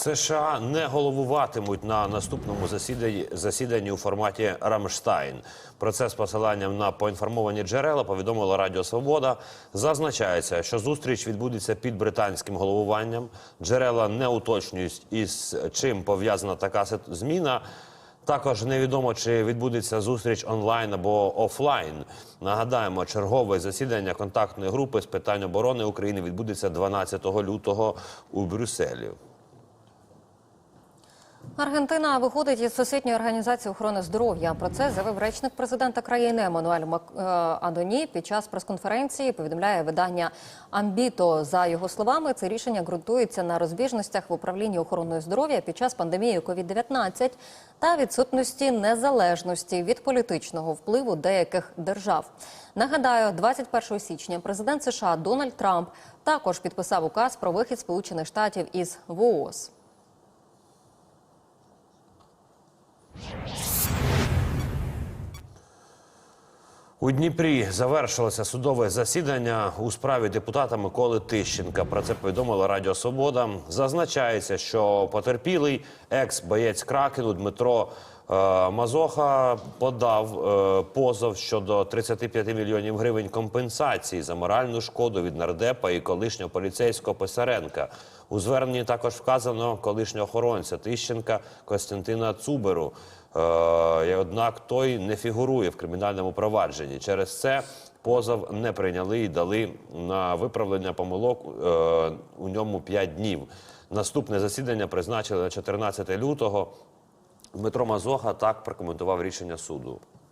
США не головуватимуть на наступному засіданні, засіданні у форматі Рамштайн. Про це з посиланням на поінформовані джерела повідомила Радіо Свобода. Зазначається, що зустріч відбудеться під британським головуванням. Джерела не уточнюють, із чим пов'язана така зміна. Також невідомо, чи відбудеться зустріч онлайн або офлайн. Нагадаємо, чергове засідання контактної групи з питань оборони України відбудеться 12 лютого у Брюсселі. Аргентина виходить із Всесвітньої організації охорони здоров'я. Про це заявив речник президента країни Еммануель Мак... е, Адоні під час прес-конференції. Повідомляє видання Амбіто. За його словами, це рішення ґрунтується на розбіжностях в управлінні охороною здоров'я під час пандемії COVID-19 та відсутності незалежності від політичного впливу деяких держав. Нагадаю, 21 січня президент США Дональд Трамп також підписав указ про вихід Сполучених Штатів із ВООЗ. У Дніпрі завершилося судове засідання у справі депутата Миколи Тищенка. Про це повідомила Радіо Свобода. Зазначається, що потерпілий екс-боєць Кракену Дмитро Мазоха подав е, позов щодо 35 мільйонів гривень компенсації за моральну шкоду від нардепа і колишнього поліцейського Писаренка. У зверненні також вказано колишнього охоронця Тищенка Костянтина Цуберу. Е, однак той не фігурує в кримінальному провадженні. Через це позов не прийняли і дали на виправлення помилок е, у ньому 5 днів. Наступне засідання призначили на 14 лютого. Дмитро Мазоха так прокоментував рішення суду.